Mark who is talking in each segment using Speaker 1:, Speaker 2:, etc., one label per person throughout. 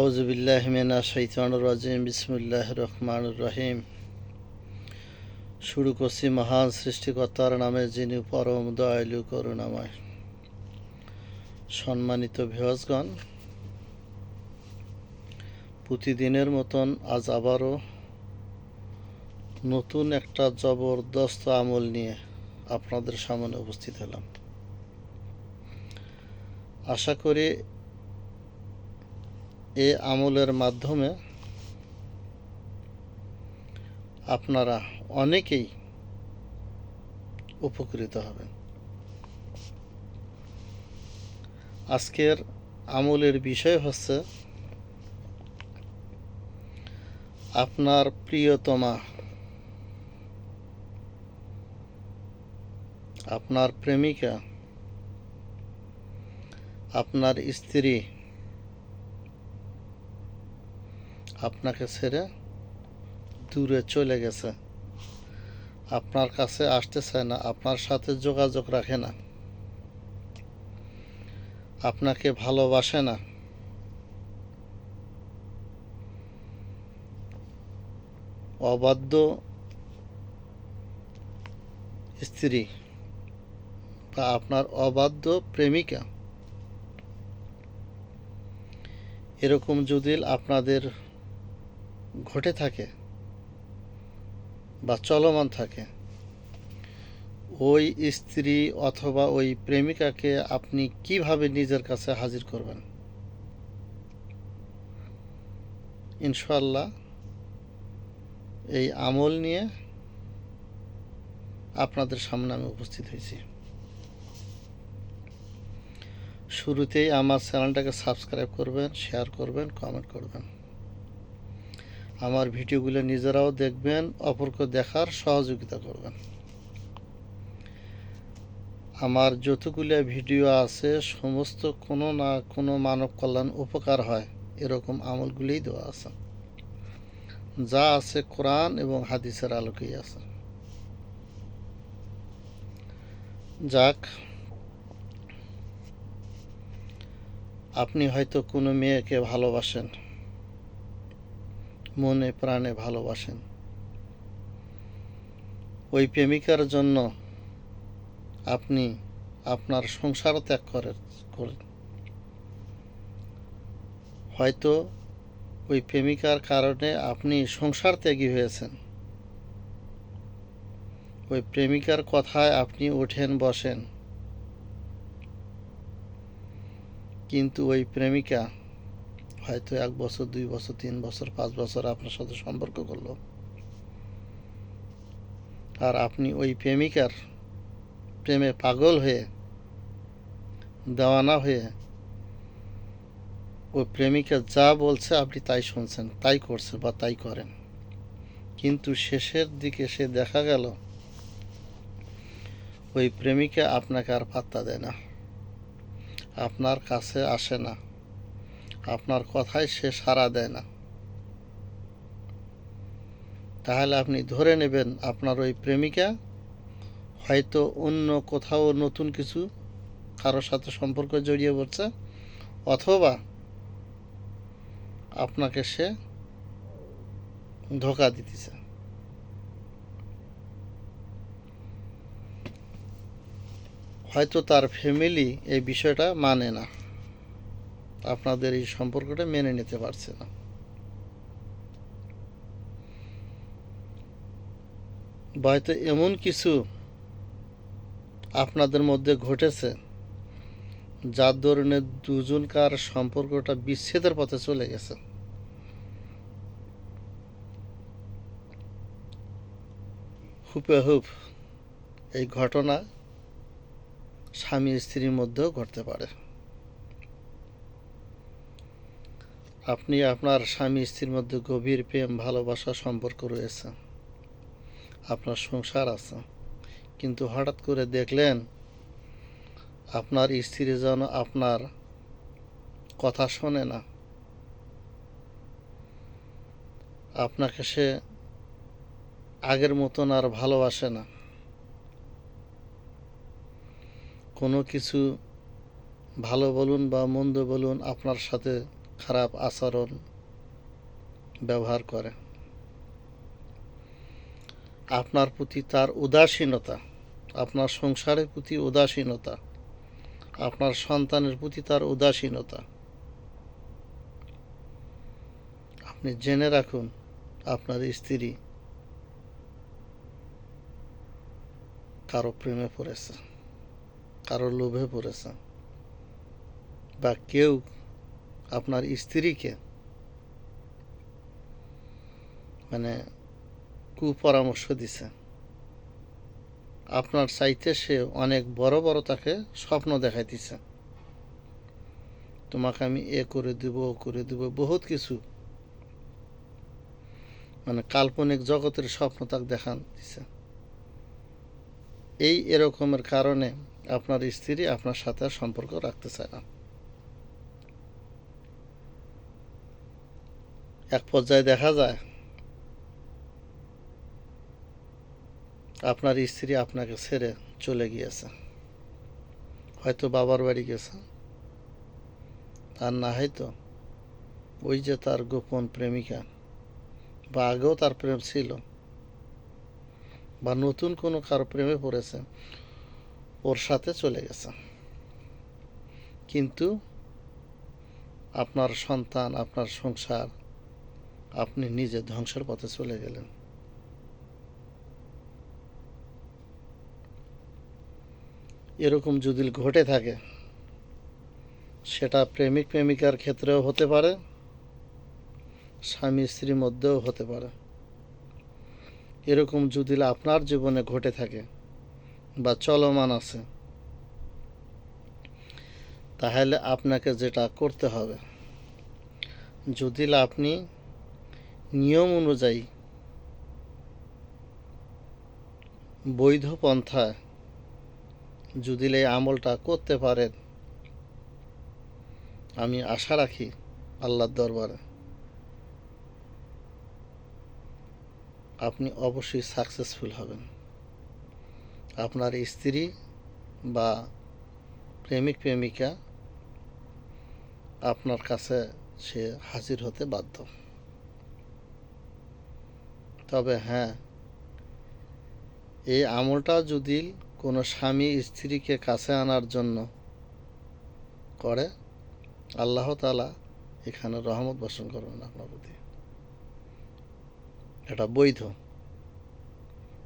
Speaker 1: আউজবিল্লাহমিনা শৈতানুর রাজিম বিসমুল্লাহ রহমান রহিম। শুরু করছি মহান সৃষ্টিকর্তার নামে, যিনি পরম দয়ালু, করুণাময়। সম্মানিত ভিওয়াসগণ প্রতিদিনের মতন আজ আবারও নতুন একটা জবরদস্ত আমল নিয়ে আপনাদের সামনে উপস্থিত হলাম। আশা করি এ আমলের মাধ্যমে আপনারা অনেকেই উপকৃত হবেন। আজকের আমলের বিষয় হচ্ছে আপনার প্রিয়তমা। আপনার প্রেমিকা, আপনার স্ত্রী আপনাকে ছেড়ে দূরে চলে গেছে। আপনার কাছে আসতে চায় না, আপনার সাথে যোগাযোগ রাখে না। আপনাকে ভালোবাসে না। অবাধ্য স্ত্রী বা আপনার অবাধ্য প্রেমিকা। এরকম যদি আপনাদের ঘটে থাকে বা চলমান থাকে। ওই স্ত্রী অথবা ওই প্রেমিকাকে আপনি কীভাবে নিজের কাছে হাজির করবেন? ইনশাল্লাহ এই আমল নিয়ে আপনাদের সামনে আমি উপস্থিত হয়েছি। শুরুতেই আমার চ্যানেলটাকে সাবস্ক্রাইব করবেন, শেয়ার করবেন, কমেন্ট করবেন। আমার ভিডিওগুলো নিজেরাও দেখবেন, অপরকে দেখার সহযোগিতা করবেন। আমার যতগুলো ভিডিও আছে, সমস্ত কোনো না কোনো মানব কল্যাণ উপকার হয়, এরকম আমলগুলিই দেওয়া আছে। যা আছে কোরআন এবং হাদিসের আলোকেই আছে। যাক, আপনি হয়তো কোনো মেয়েকে ভালোবাসেন। মনে প্রাণে ভালোবাসেন। ওই প্রেমিকার জন্য আপনি আপনার সংসার ত্যাগ করে করেন। হয়তো ওই প্রেমিকার কারণে আপনি সংসার ত্যাগী হয়েছেন। ওই প্রেমিকার কথায় আপনি ওঠেন, বসেন। কিন্তু ওই প্রেমিকা হয়তো এক বছর, দুই বছর, তিন বছর, পাঁচ বছর আপনার সাথে সম্পর্ক করল। আর আপনি ওই প্রেমিকার প্রেমে পাগল হয়ে, দেওয়ানা হয়ে ওই প্রেমিকা যা বলছে আপনি তাই শুনছেন, তাই করছে বা তাই করেন। কিন্তু শেষের দিকে সে দেখা গেল, ওই প্রেমিকা আপনাকে আর পাত্তা দেয় না। আপনার কাছে আসে না। আপনার কথায় সে সাড়া দেয় না। তাহলে আপনি ধরে নেবেন আপনার ওই প্রেমিকা হয়তো অন্য কোথাও নতুন কিছু কারোর সাথে সম্পর্ক জড়িয়ে পড়ছে, অথবা আপনাকে সে ধোকা দিতেছে। হয়তো তার ফ্যামিলি এই বিষয়টা মানে না। আপনাদের এই সম্পর্কটা মেনে নিতে পারছে না। হয়তো এমন কিছু আপনাদের মধ্যে ঘটেছে, যার ধরনে দুজনকার সম্পর্কটা বিচ্ছেদের পথে চলে গেছে। হুপেহুপ এই ঘটনা স্বামী স্ত্রীর মধ্যেও ঘটতে পারে। আপনি আপনার স্বামী স্ত্রীর মধ্যে গভীর প্রেম, ভালোবাসা, সম্পর্ক রয়েছে। আপনার সংসার আছে। কিন্তু হঠাৎ করে দেখলেন, আপনার স্ত্রী যেন আপনার কথা শোনে না। আপনাকে সে আগের মতন আর ভালোবাসে না। কোনো কিছু ভালো বলুন বা মন্দ বলুন, আপনার সাথে খারাপ আচরণ ব্যবহার করে। আপনার প্রতি তার উদাসীনতা, আপনার সংসারের প্রতি উদাসীনতা, আপনার সন্তানের প্রতি তার উদাসীনতা। আপনি জেনে রাখুন, আপনার স্ত্রী কারও প্রেমে পড়েছে, কারও লোভে পড়েছে, বা কেউ আপনার স্ত্রীকে মানে কুপরামর্শ দিছে। আপনার চাইতে সে অনেক বড় বড় তাকে স্বপ্ন দেখাইতেছে। তোমাকে আমি এ করে দিব, ও করে দিব, বহুত কিছু। মানে কাল্পনিক জগতের স্বপ্ন তাকে দেখান দিছে এই এরকমের কারণে আপনার স্ত্রী আপনার সাথে সম্পর্ক রাখতে চায় না। এক পর্যায়ে দেখা যায়, আপনার স্ত্রী আপনাকে ছেড়ে চলে গিয়েছে। হয়তো বাবার বাড়ি গেছে। আর না হয়তো ওই যে তার গোপন প্রেমিকা, বা আগেও তার প্রেম ছিল, বা নতুন কোনো কারও প্রেমে পড়েছে, ওর সাথে চলে গেছে। কিন্তু আপনার সন্তান, আপনার সংসার আপনি নিজে ধ্বংসের পথে চলে গেলেন। এরকম যদি ঘটে থাকে, সেটা প্রেমিক প্রেমিকার ক্ষেত্রেও হতে পারে, স্বামী স্ত্রীর মধ্যেও হতে পারে। এরকম যদি আপনার জীবনে ঘটে থাকে বা চলমান আছে, তাহলে আপনাকে যেটা করতে হবে, যদি আপনি নিয়ম অনুযায়ী বৈধ পন্থা যদি এই আমলটা করতে পারেন, আমি আশা রাখি আল্লাহর দরবারে আপনি অবশ্যই সাকসেসফুল হবেন। আপনার স্ত্রী বা প্রেমিক, প্রেমিকা আপনার কাছে সে হাজির হতে বাধ্য। তবে হ্যাঁ এই আমলটা যদি কোনো স্বামী স্ত্রীকে কাছে আনার জন্য করে, আল্লাহ তালা এখানে রহমত বর্ষণ করবেন আপনার প্রতি। এটা বৈধ।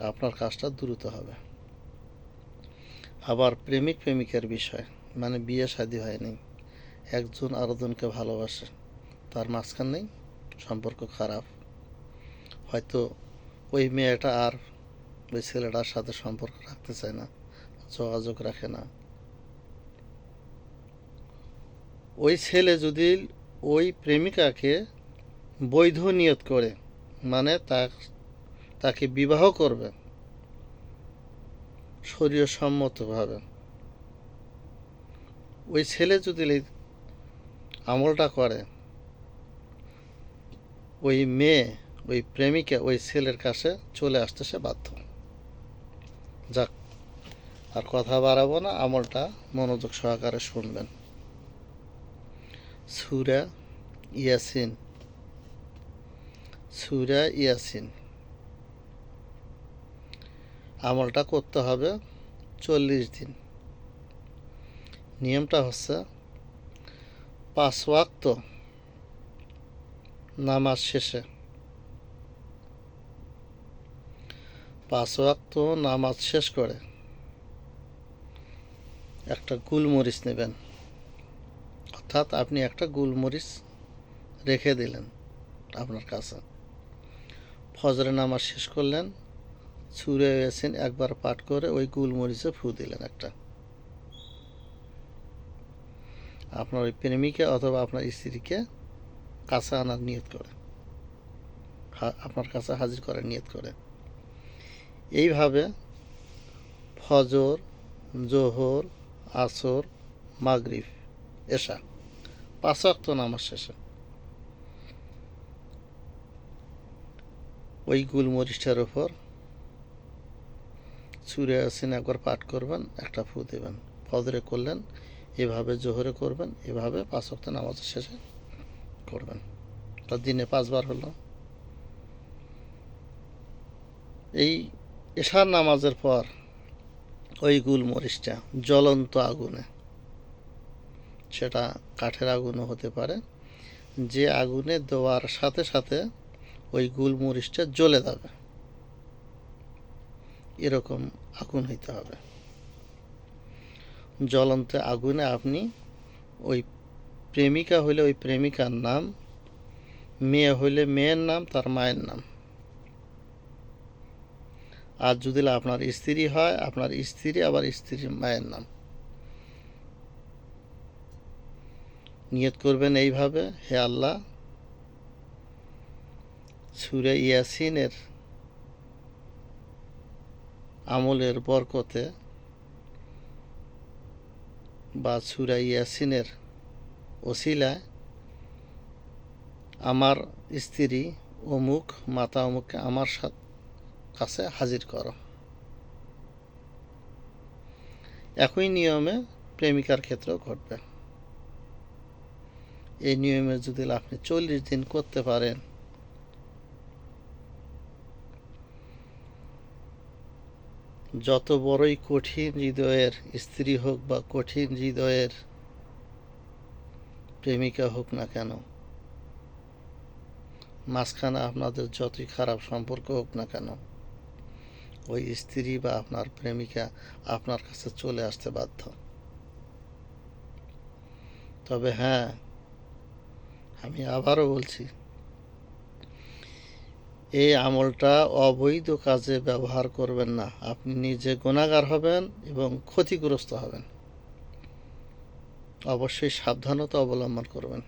Speaker 1: আপনার কাজটা দ্রুত হবে। আবার প্রেমিক প্রেমিকের বিষয় মানে বিয়ে শাদী হয়নি, একজন আরেকজনকে ভালোবাসে, তার মাঝখানেই সম্পর্ক খারাপ। হয়তো ওই মেয়েটা আর ওই ছেলেটার সাথে সম্পর্ক রাখতে চায় না, যোগাযোগ রাখে না। ওই ছেলে যদি ওই প্রেমিকাকে বৈধ নিয়ত করে মানে তাকে বিবাহ করবে শরীর সম্মতভাবে ওই ছেলে যদি আমলটা করে, ওই মেয়ে ওই প্রেমিকা, ওই ছেলের কাছে চলে আসতে সে বাধ্য। যাক, আর কথা বাড়াবো না, আমলটা মনোযোগ সহকারে শুনবেন। সুরা ইয়াসিন। সুরা ইয়াসিন। আমলটা করতে হবে চল্লিশ দিন। নিয়মটা হচ্ছে পাঁচ ওয়াক্ত নামাজ শেষে পাঁচ ওয়াক্ত নামাজ শেষ করে। একটা গুলমরিচ নেবেন। অর্থাৎ আপনি একটা গুলমরিচ রেখে দিলেন আপনার কাছে। ফজরে নামাজ শেষ করলেন, ছুঁড়ে গেছেন একবার পাঠ করে ওই গুলমরিচে ফু দিলেন একটা। আপনার ওই প্রেমিকে অথবা আপনার স্ত্রীকে কাছে আনার নিয়ত করে। আপনার কাছে হাজির করার নিয়ত করে। এইভাবে ফজর, জোহর, আসর, মাগরিব, এশা, পাঁচ ওয়াক্ত নামাজ শেষে। ওই গুলমরিচটার ওপর ছুঁড়ে আসেন একবার পাঠ করবেন, একটা ফু দেবেন। ফজরে করলেন, এভাবে জোহরে করবেন, এভাবে পাঁচ ওয়াক্ত নামাজের শেষে করবেন। তা দিনে পাঁচবার হলো। এই এশার নামাজের পর ওই গুলমরিচটা জ্বলন্ত আগুনে। সেটা কাঠের আগুনও হতে পারে। যে আগুনে দেওয়ার সাথে সাথে ওই গুলমরিচটা জ্বলে যাবে। এরকম আগুন হইতে হবে। জ্বলন্ত আগুনে আপনি ওই প্রেমিকা হইলে ওই প্রেমিকার নাম, মেয়ে হইলে মেয়ের নাম, তার মায়ের নাম। আর যদি আপনার স্ত্রী হয়, আপনার স্ত্রী আবার স্ত্রীর মায়ের নাম। নিয়ত করবেন এইভাবে, হে আল্লাহ, সুরে ইয়াসিনের আমলের বরকতে বা সুরা ইয়াসিনের ওসিলায় আমার স্ত্রী অমুক, মাতা অমুককে আমার সাথে কাছে হাজির করো। একই নিয়মে প্রেমিকার ক্ষেত্রেও ঘটবে। এই নিয়মে যদি আপনি চল্লিশ দিন করতে পারেন, যত বড়ই কঠিন হৃদয়ের স্ত্রী হোক বা কঠিন হৃদয়ের প্রেমিকা হোক না কেন, মাঝখানে আপনাদের যতই খারাপ সম্পর্ক হোক না কেন ওই স্ত্রী বা আপনার প্রেমিকা আপনার কাছে চলে আসতে বাধ্য। তবে হ্যাঁ আমি আবারও বলছি, এই আমলটা অবৈধ কাজে ব্যবহার করবেন না। আপনি নিজে গুণাগার হবেন এবং ক্ষতিগ্রস্ত হবেন। অবশ্যই সাবধানতা অবলম্বন করবেন।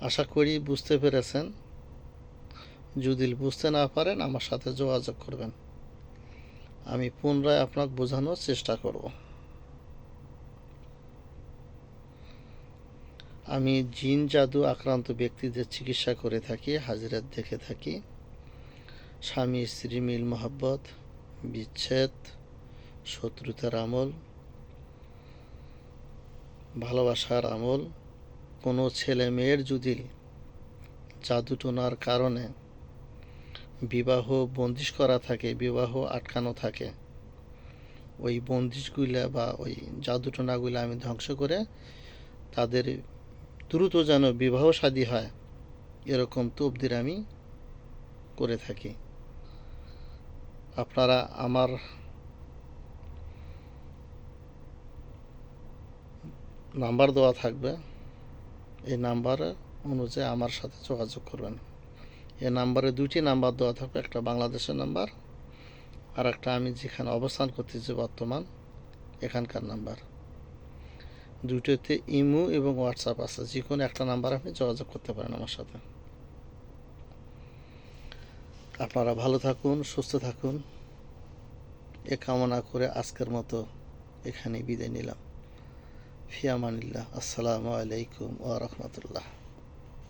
Speaker 1: আশা করি বুঝতে পেরেছেন। যদি বুঝতে না পারেন, আমার সাথে যোগাযোগ করবেন। আমি পুনরায় আপনাকে বোঝানোর চেষ্টা করব। আমি জিন জাদু আক্রান্ত ব্যক্তিদের চিকিৎসা করে থাকি হাজিরাত দেখে থাকি। স্বামী, স্ত্রী, মিল, মোহাব্বত, বিচ্ছেদ, শত্রুতার আমল, ভালোবাসার আমল। কোনো ছেলে মেয়ের যদি জাদুটোনার কারণে বিবাহ বন্দিশ করা থাকে, বিবাহ আটকানো থাকে। ওই বন্দিশগুলা বা ওই জাদুটোনাগুলো আমি ধ্বংস করে তাদের দ্রুত যেন বিবাহ শাদী হয়, এরকম তবদির আমি করে থাকি। আপনারা আমার নাম্বার দেওয়া থাকবে, এই নাম্বার অনুযায়ী আমার সাথে যোগাযোগ করবেন। এই নাম্বারে দুটি নাম্বার দেওয়া থাকবে, একটা বাংলাদেশের নাম্বার আর একটা আমি যেখানে অবস্থান করতেছি বর্তমান, এখানকার নাম্বার। দুটোতে ইমো এবং হোয়াটসঅ্যাপ আছে যে কোনো একটা নাম্বার আপনি যোগাযোগ করতে পারেন আমার সাথে। আপনারা ভালো থাকুন, সুস্থ থাকুন। এ কামনা করে আজকের মতো এখানে বিদায় নিলাম। ফিয়ামানিল্লাহ আসসালামু আলাইকুম ওয়া রাহমাতুল্লাহ।